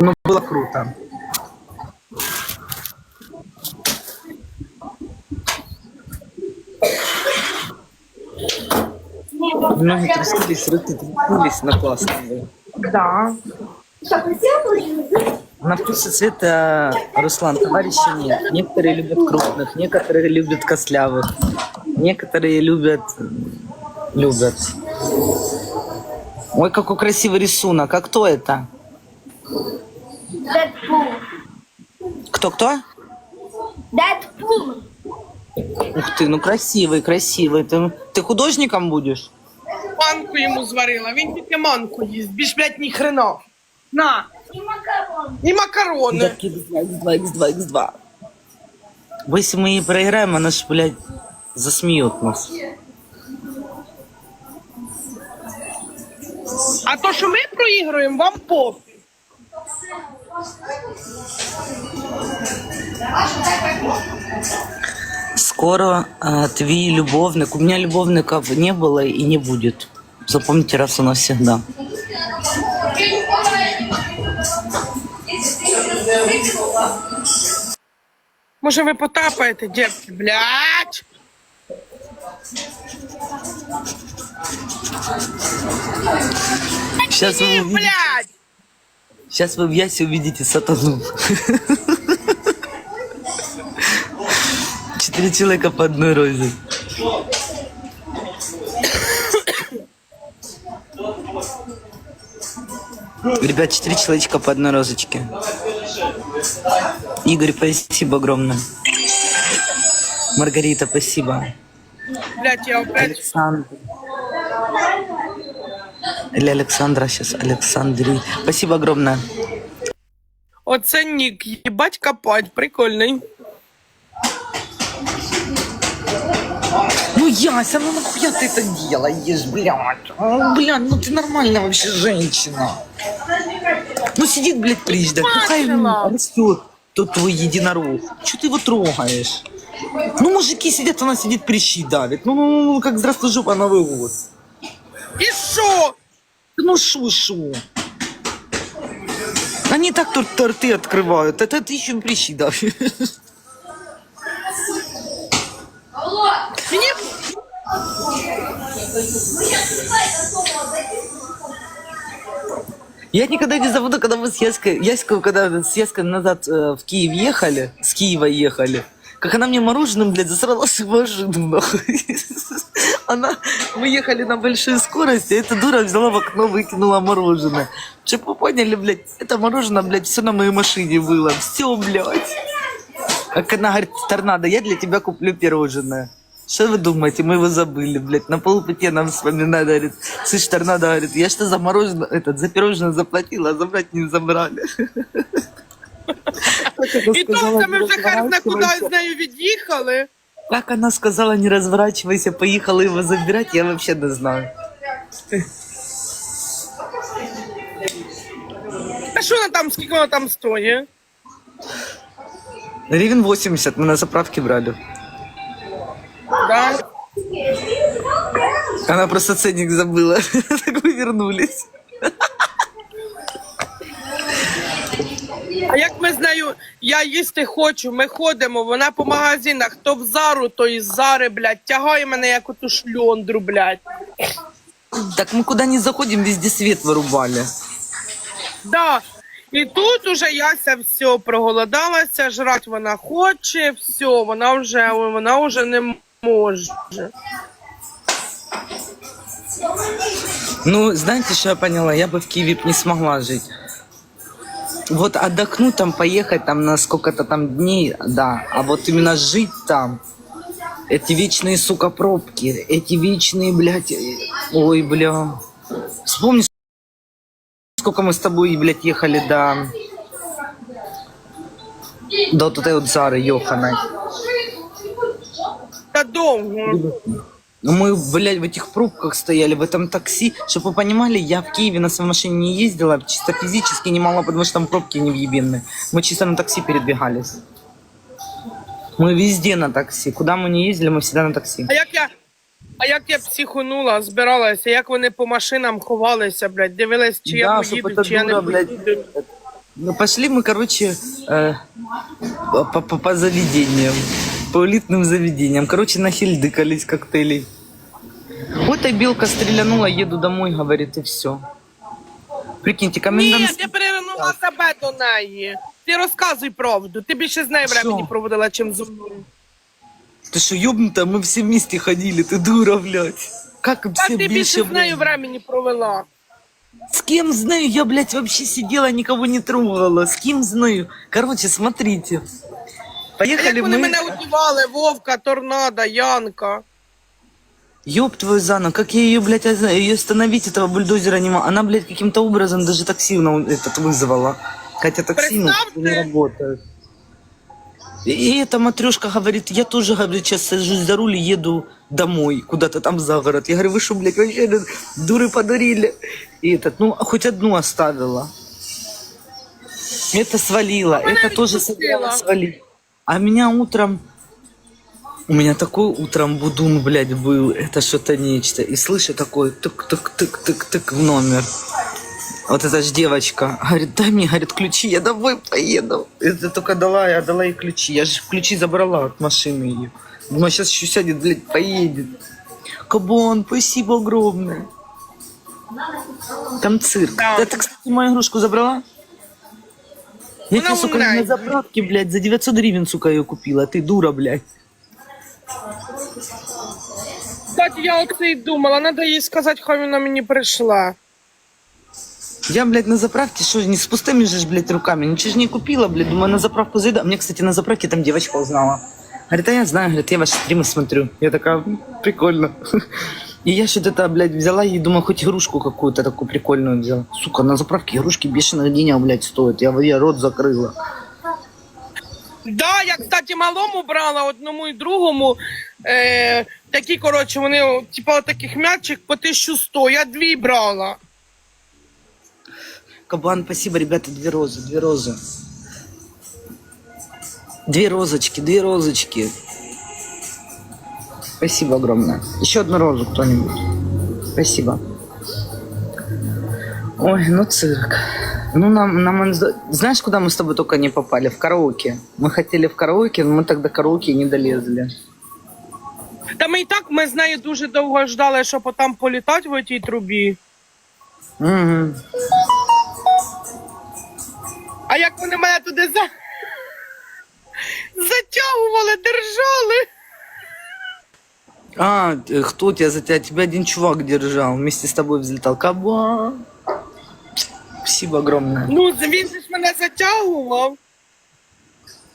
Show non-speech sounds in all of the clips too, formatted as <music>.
Ну, было круто. Ноги тряслись, руки тряслись на было. Да. На вкус и цвет, э, Руслан, товарища нет. Некоторые любят крупных, некоторые любят костлявых, некоторые любят... Любят. Ой, какой красивый рисунок. А кто это? Кто-кто? Дэдпул. Ух ты, ну красивый, красивый. Ты, ты художником будешь? Манку йому зварила. Він тільки манку їсть. Більш, блядь, ні хрена. На. И макарон. І макарони. X2, X2, X2, X2. Бо Если мы ей проиграем, она ж, блядь, засмеет нас. А то, що ми проігруємо, вам пофіг. Скоро э, твой любовник. У меня любовников не было и не будет. Запомните раз и навсегда. Може, ви потапаєте, дівки, блядь? Сейчас вы, Ні, увидите, блядь! Сейчас вы в Ясе увидите сатану. Четыре человека по одной розе. Ребят, четыре человечка по одной розочке. Игорь, спасибо огромное. Маргарита, спасибо. Блядь, я опять... Александр. Или Александра сейчас, Александрий. Спасибо огромное. Оце нік, їбать копать, прикольний. Ну, Яся, ну нахуя ты это делаешь, блядь? А, блядь, ну ты нормальная вообще женщина. Ну сидит, блядь, прищ, да, пускай Бачила. растет тот твой единорог. Че ты его трогаешь? Ну, мужики сидят, она сидит, прыщи давит. Ну, ну, ну, как здравствуй, жопа, Новый год. І що? Ну, шу, шу. Они так тут торты открывают, это ты еще им прыщи давишь. Мені Я никогда не забуду, когда мы с Яской, Яськой, когда с Яской назад э, в Киев ехали, с Киева ехали, как она мне мороженым, блядь, засралась в машину, нахуй. Она, мы ехали на большой скорости, эта дура взяла в окно, выкинула мороженое. Чтоб вы поняли, блядь, это мороженое, блядь, все на моей машине было. Все, блядь. Как она говорит, торнадо, я для тебя куплю пирожное. Что вы думаете, мы его забыли, блядь, на полпути нам вспоминает, говорит, слышь, торнадо, говорит, я что за мороженое, этот, за пирожное заплатила, а забрать не забрали. І то це ми вже хер зна куди з нею від'їхали. Как она сказала, не разворачивайся, поехала его забирать, я вообще не знаю. А що вона там, скільки вона там стоїть? Гривен 80 мы на заправке брали. Да? Она просто ценник забыла. <laughs> Так мы вернулись. А як ми з нею, я їсти хочу, ми ходимо, вона по магазинах, то в зару, то із зари, блядь, тягає мене як оту шльондру, блядь. Так мы куда не заходим, везде свет вырубали. Да. І тут уже Яся все проголодалася, жрать вона хоче, все, вона вже, вона вже не може. Ну, знаете, что я поняла? Я бы в Киеве б не смогла жить. Вот отдохнуть там, поехать там на сколько-то там дней, да. А вот именно жить там, эти вечные, сука, пробки, эти вечные, блядь, ой, бля. Вспомни, сколько мы с тобой, блядь, ехали до... До вот этой вот Зары Йоханой. Та довго. Ну, Мы, блядь, в этих пробках стояли, в этом такси. Чтобы вы понимали, я в Киеве на своей машине не ездила, чисто физически не могла, потому что там пробки невъебенные. Мы чисто на такси передвигались. Мы везде на такси. Куда мы не ездили, мы всегда на такси. А як я, а як я психонула, збиралася, як вони по машинам ховалися, блядь, дивились, чи я Да, чтоб поїду, эта чи я не дура, блядь, поїду. Ну, пошли мы, короче, э, по, по, по заведениям, по элитным заведениям. Короче, нахильдыкались коктейлей. Вот и белка стрелянула, еду домой, говорит, и все. Прикиньте, Ні, комендант... я перевернула тебе до неї. Ти розказуй правду. Ти більше з нею Що? времени проводила, чим зі мною. Ты что, ёбнутая? Мы все вместе ходили, ты дура, блядь. Как Та все ти більше більше, з нею блядь? времени провела. С кем знаю? Я, блядь, вообще сидела, никого не трогала. С кем знаю? Короче, смотрите. Поехали Як вони мы... мене удівали, Вовка, Торнадо, Янка. Ёб твою заново, как я ее, блядь, ее остановить, этого бульдозера не могу. Она, блядь, каким-то образом даже такси на этот вызвала. Хотя такси ну, не работает. И эта матрешка говорит, я тоже, говорит, сейчас сажусь за руль и еду домой, куда-то там за город. Я говорю, вы что, блядь, вообще дуры подарили? И этот, ну, хоть одну оставила. Это свалила, она это тоже собиралась свалить. А меня утром у меня такой утром будун, блядь, был. Это что-то нечто. И слышу такой тык-тык-тык-тык-тык в номер. Вот эта ж девочка. Говорит, дай мне, говорит, ключи, я домой поеду. Это только дала, я дала ей ключи. Я же ключи забрала от машины ее. Думаю, сейчас еще сядет, блядь, поедет. Кабан, спасибо огромное. Там цирк. Да. ты, кстати, мою игрушку забрала? Я Она тебе, сука, на заправке, блядь, за 900 гривен, сука, ее купила. Ты дура, блядь. Кстати, я оце й думала, треба їй сказати, хай вона мені прийшла. Я, блядь, на заправке, что, не с пустыми же, блядь, руками. Ничего же не купила, блядь. Думаю, на заправку зайду. А Мне, кстати, на заправке там девочка узнала. Говорит, а я знаю, говорит, я ваши стримы смотрю. Я такая, «М, прикольно. <laughs> И я что-то, это, блядь, взяла и думаю, хоть игрушку какую-то такую прикольную взяла. Сука, на заправке игрушки бешеных денег, блядь, стоят. Я, я рот закрыла. Да, я, кстати, малому брала одному і другому. Е, такі, коротше, вони, типа, таких м'ячик по 1100. Я дві брала. Кабан, спасибо, ребята, две розы, две розы. Две розочки, две розочки. Спасибо огромное. Еще одну розу кто-нибудь. Спасибо. Ой, ну цирк. Ну, нам, нам он сда- Знаешь, куда мы с тобой только не попали? В караоке. Мы хотели в караоке, но мы тогда караоке не долезли. Та ми і так ми з нею дуже довго ждали, щоб отам політати в тій трубі. Угу. А як вони мене туди за... затягували, держали. А, э, кто тебя за тебя? Тебя один чувак держал. Вместе с тобой взлетал. Кабан. Спасибо огромное. Ну, він же ж мене затягував.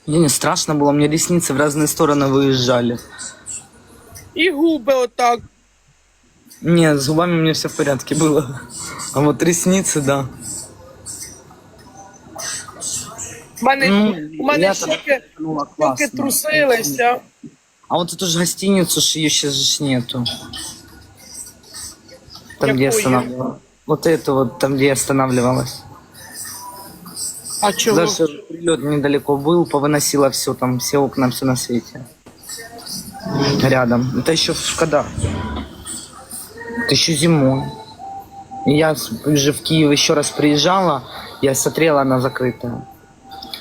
Мне не страшно было, мне ресницы в разные стороны выезжали. І губи отак. Не, с зубами у меня все в порядке было. А вот ресницы, да. У мене, Ну, у мене я щоки, Ну, щоки трусилися. А вот эту же гостиницу, ж ее сейчас же нету. Там, где Какую? останавливалась. Вот эту вот, там, где останавливалась. А чого? Даже прилет недалеко был, повыносило все, там все окна, все на свете. Рядом. Это еще в- когда? Это еще зимой. Я уже в Киев еще раз приезжала, я смотрела, она закрытая.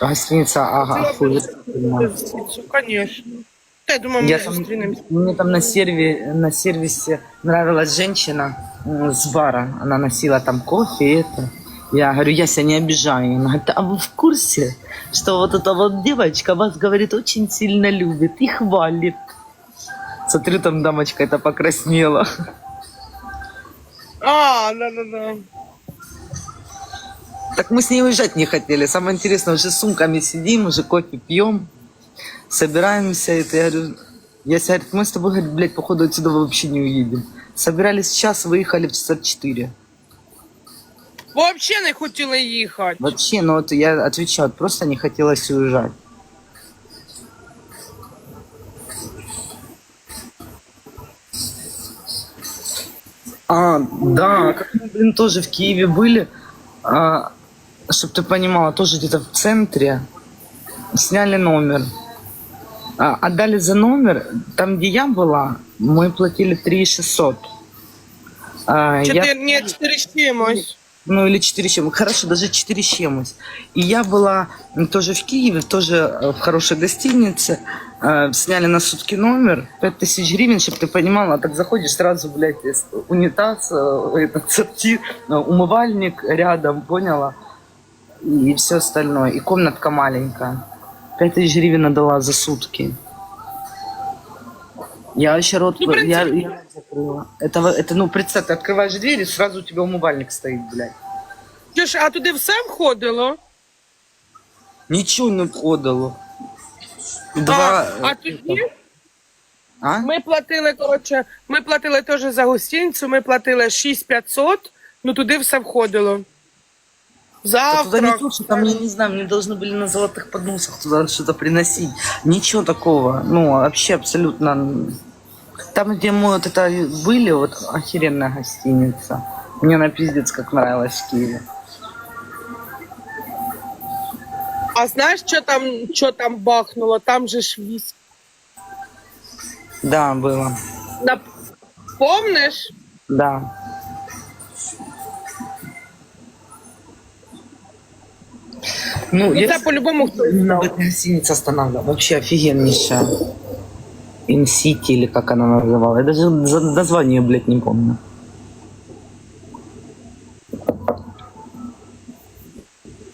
Гостиница, ага, хуй. Конечно. Я думаю, ми Я там, мне там на, серве, на сервисе нравилась женщина с бара. Она носила там кофе и это. Я говорю, Яся, не обижай. Она говорит, а вы в курсе, что вот эта вот девочка вас, говорит, очень сильно любит и хвалит. Смотрю, там дамочка это покраснела. А, да-да-да. Так мы с ней уезжать не хотели. Самое интересное, уже с сумками сидим, уже кофе пьем, собираемся. Это я говорю, Яся говорит, мы с тобой, говорит, блядь, походу отсюда вообще не уедем. Собирались в час, выехали в часа четыре. Взагалі не хотіли їхати. Вообще, ну вот я отвечаю, просто не хотелось уезжать. А, да, как мы, блин, тоже в Киеве были, а, чтобы ты понимала, тоже где-то в центре, сняли номер. А, отдали за номер, там, где я была, мы платили 3 600. А, я- чотири з чимось. Ну или 4 с чем. Хорошо, даже 4 с чем. И я была тоже в Киеве, тоже э, в хорошей гостинице. Э, Сняли на сутки номер. 5000 гривен, чтобы ты понимала. Так заходишь сразу, блядь, унитаз, э, этот <laughs> сортир, э, умывальник рядом, поняла? И все остальное. И комнатка маленькая. 5000 гривен отдала за сутки. Я вообще рот... Ну, в я, принципе, я рот закрыла. Это, во- это, ну, представь, ты открываешь дверь, и сразу у тебя умывальник стоит, блядь. Ти ж, а туди все входило? Нічого не входило. Два. А, а тоді А? ми платили, коротше, ми платили теж за гостинцю, ми платили 6500, ну туди все входило. Да туда не Завтрак. то, что там, я не знаю, мне должны были на золотых подносах туда что-то приносить. Ничего такого. Ну, вообще абсолютно. Там, где мы вот это были, вот охеренная гостиница. Мне она пиздец как нравилась в Киеве. А знаєш, що там, що там бахнуло? Там же ж. Да, было. На... Помниш? Да. Ну, Ну, я по-любому хтось Именно в знав. этой гостинице останавливал. Вообще офигеннейшая. Инсити или как она называла. Я даже название, блядь, не помню.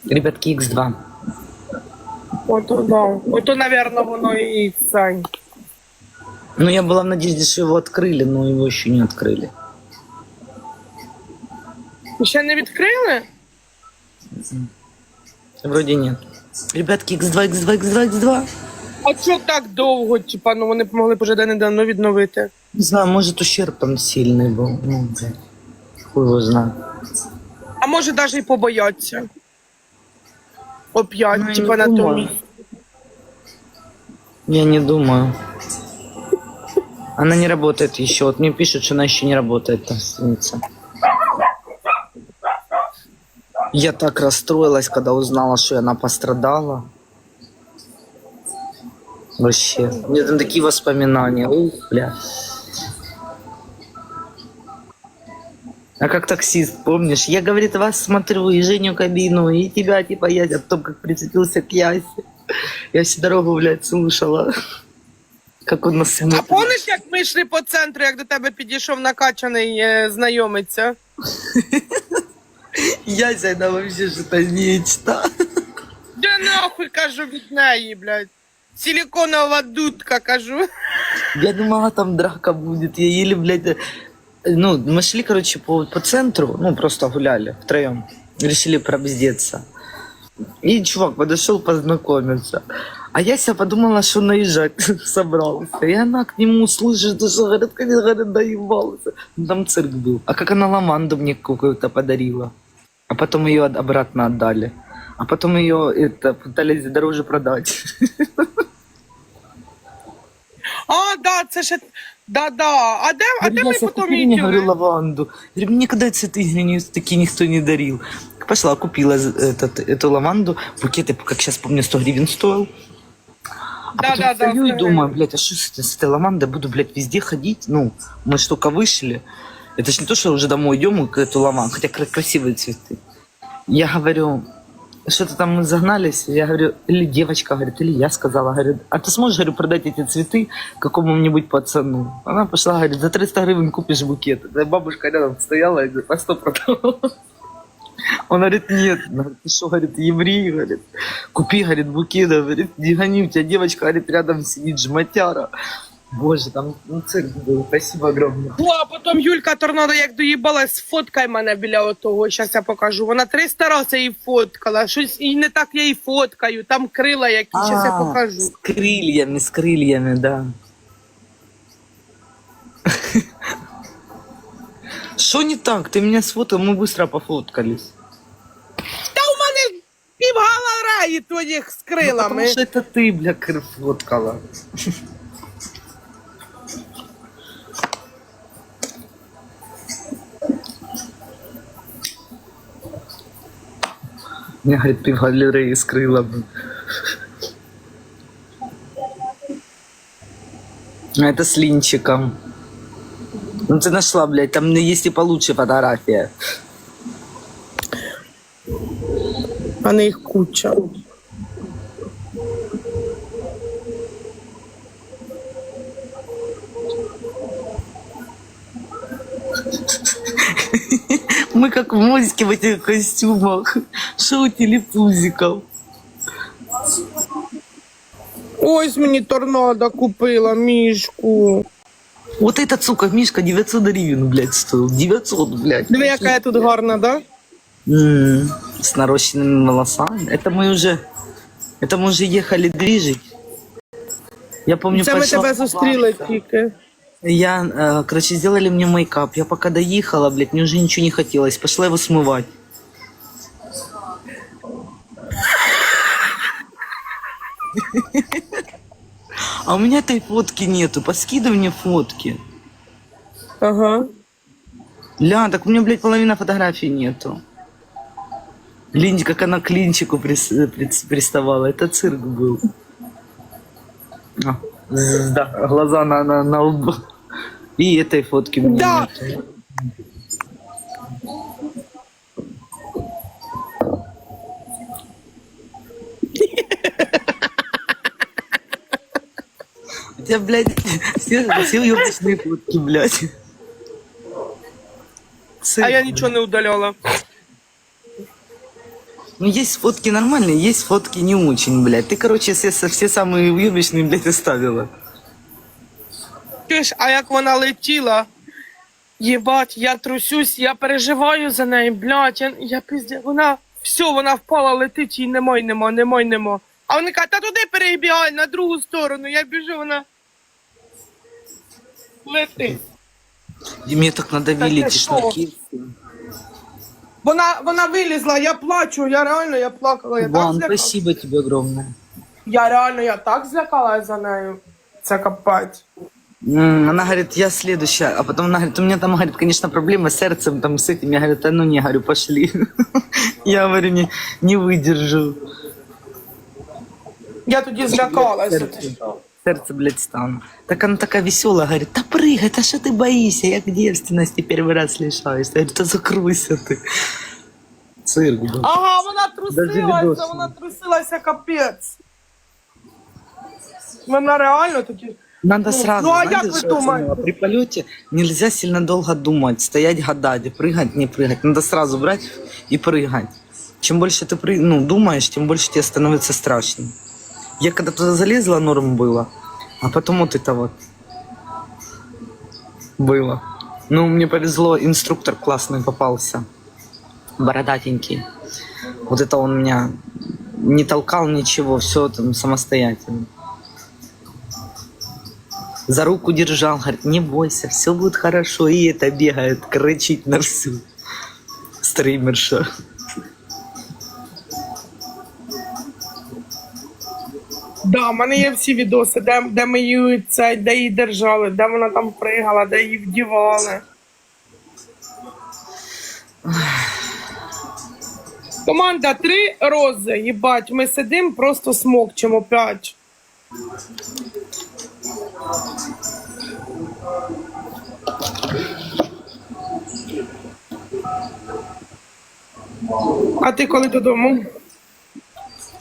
Ребятки, X2. Ото, да. Ото, напевно, воно і це. Ну, я была в надежде, что его открыли, но его еще не открыли. Ще не відкрили? Вроде нет. Ребятки, X2, X2, X2, X2. А що так довго? Типа, ну вони б могли б уже давно відновити. Не знаю, может ущерб там сильный был. Ну, блядь. Хуй его знает. А може навіть і побояться. Оп'ять, Ну, я типа не на тому думаю. місці. Я не думаю. Она не работает еще. Вот мне пишут, что она еще не работает, та гостиница. Я так расстроилась, когда узнала, что она пострадала. Вообще. У меня там такие воспоминания. Ух, бля. А как таксист, помнишь? Я, говорит, вас смотрю, и Женю кабину, и тебя, типа, я, а потом как прицепился к Ясе. Я всю дорогу, блядь, слушала. Как он нас А помниш, як ми йшли по центру, як до тебе підійшов накачаний е, знайомець? <laughs> Яся, она вообще что-то нечто. Де нахуй кажу від неї, блядь. Силиконова дудка, кажу. Я думала, там драка будет. Я еле, блядь, ну, мы шли, короче, по, по центру, ну, просто гуляли втроем. Решили пробздеться. И чувак подошел познакомиться. А я себя подумала, что наезжать <laughs> собрался. И она к нему слышит, что говорит, говорит, доебался. Ну, Там цирк был. А как она ламанду мне какую-то подарила А потом ее от- обратно отдали. А потом ее это, пытались дороже продать. А, да, це ще. Да, да. А де, а де ми Яся, потім купи її мне, говорю, діли? лаванду. Говорю, мне никогда цветы не, такие никто не дарил. Пошла, купила з- этот, эту лаванду. Букет, я как сейчас помню, 100 гривен стоил. А Да, потом да, да, стою и 100 думаю, гривен. блядь, а что с, этой- с этой лавандой? Буду, блядь, везде ходить? Ну, мы ж только вышли. Это ж не то, что уже домой идем и эту лаванду. Хотя кра- красивые цветы. Я говорю, что-то там мы загнались. Я говорю, или девочка говорит, или я сказала, говорит, а ты сможешь, говорю, продать эти цветы какому-нибудь пацану? Она пошла, говорит, за 300 гривен купишь букет. Эта бабушка рядом стояла и говорит, а что продавала? Он говорит, нет. Говорит, ты что, говорит, еврей, говорит, купи, говорит, букет, говорит, не гони, у тебя девочка, говорит, рядом сидит жматяра. Боже, там ну, цирк был. Спасибо огромное. Ну, а потім Юлька Торнадо як доїбалась, сфоткай мене біля отого, зараз я покажу. Вона 300 разів її фоткала, щось і не так я її фоткаю, там крила які, зараз я А, покажу. С крыльями, с крыльями, да. <laughs> Что не так? Ты меня сфотал, мы быстро пофоткались. Та у мене пів галереї твоїх з Ну, крилами. потому что это ты, бля, кр- фоткала. <laughs> Меня, говорит, ты в галерее скрыла. А Это с линчиком. Ну ты нашла, блядь, там есть и получше фотография. А не їх куча. Мы как в музыке в этих костюмах. Шутили пузиков. Ось мені торнадо купила мішку. Вот этот, сука, Мишка 900 гривен, блядь, стоил. 900, блядь. Диви, яка я тут гарна, да? М, С нарощенными волосами. Это мы уже... Это мы уже ехали движить. Я помню, Це ми пошла- тебе зустріли тільки. Я, э, короче, сделали мне мейкап. Я пока доехала, блядь, мне уже ничего не хотелось. Пошла его смывать. А у меня этой фотки нету. Поскидывай мне фотки. Ага. Ля, так у меня, блядь, половина фотографий нету. Линь, как она к линчику прис- прис- приставала. Это цирк был. А, да, глаза на, на, на лбу. И этой фотки у меня Да. нету. тебя, блядь, все, все уебочные фотки, блядь. Цирк, А я блядь. нічого не удаляла. Ну, есть фотки нормальные, есть фотки не очень, блядь. Ты, короче, все, все самые уебищные, блядь, оставила. Чуєш, а як вона летіла, єбать, я трусюсь, я переживаю за неї, блядь, я, я пізде, вона, все, вона впала, летить, їй нема, й нема, нема, й нема. А вони кажуть, та туди перебігай, на другу сторону, я біжу, вона летить. И мне так надавили Так ты что? шнурки. Вона, вона вилізла, я плачу, я реально, я плакала, я так Ван, злякалась. спасибо тебе огромное. Я реально, я так злякалась за нею. Це капець. М, Она говорит, я следующая. А потом она говорит, у меня там, говорит, конечно, проблемы с сердцем, там, с этим. Я говорю, да ну не, говорю, пошли. <laughs> Я говорю, не, не выдержу. Я тоді злякалася. ти що? Сердце, блядь, стану. Так она такая веселая, говорит, да прыгай, да что ты боишься, я к девственности первый раз лишаюсь. Я говорю, да закройся ты. Цирк был. Ага, вона Даже трусилася, відоси. вона трусилася капець. Вона реально тоді. Надо Ну, сразу, ну, а знаете, як ви что я думаєте? оценила? При полете нельзя сильно долго думать, стоять, гадать, прыгать, не прыгать. Надо сразу брать и прыгать. Чем больше ты пры- ну, думаешь, тем больше тебе становится страшно. Я когда туда залезла, норм было. А потом вот это вот было. Ну, мне повезло, инструктор классный попался. Бородатенький. Вот это он меня не толкал ничего, все там самостоятельно за руку держал, говорит, не бойся, все будет хорошо. И это бегает, кричит на всю стримерша. Да, в мене є всі відоси, де, де ми її це, де її держали, де вона там пригала, де її вдівали. Команда три рози, їбать, ми сидимо, просто смокчемо п'ять. А ти коли додому?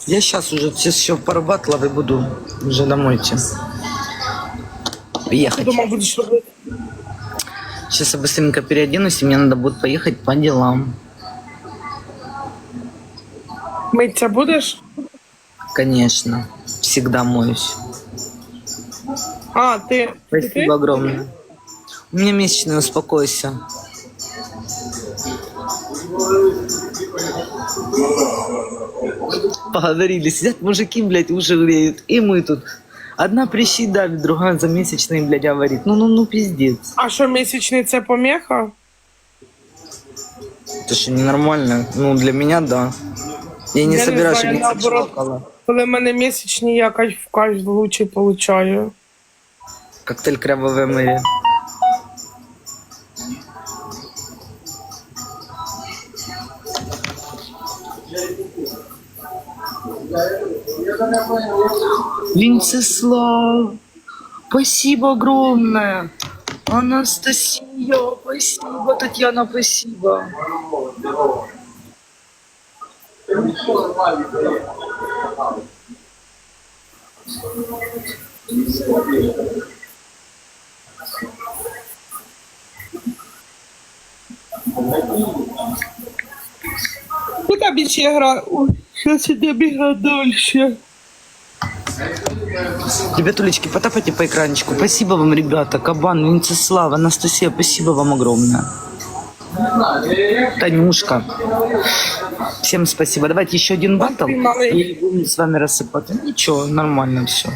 Я сейчас уже пару батлов и буду уже домой идти. Ти Ехать. дома? Сейчас я быстренько переоденусь, и мне надо будет поехать по делам. Митися будеш? Конечно. Всегда моюсь. А, ти? Спасибо огромное. У меня месячный, успокойся. Поговорили. Сидят мужики, блядь, уши греют. И мы тут. Одна прыщи давит, другая за месячные, блядь, говорит. Ну, ну, ну, пиздец. А що місячний це помеха? Это же ненормально. Ну, для меня, да. Я не Я не собираюсь, знаю, чтобы меня наоборот. чмокало. Коли в мене місячні, я кайф в кайф лучше получаю. Коктейль крабовой мэри. Венцеслав, спасибо огромное. Анастасия, спасибо. Татьяна, спасибо. Яка більше гра? Ой, щас іде біга далі. Ребят, Улечки, потапайте по экранчику. Спасибо вам, ребята. Кабан, Венцеслав, Анастасия, спасибо вам огромное. Танюшка. Всем спасибо. Давайте еще один батл. И будем с вами рассыпаться. Ничего, нормально все.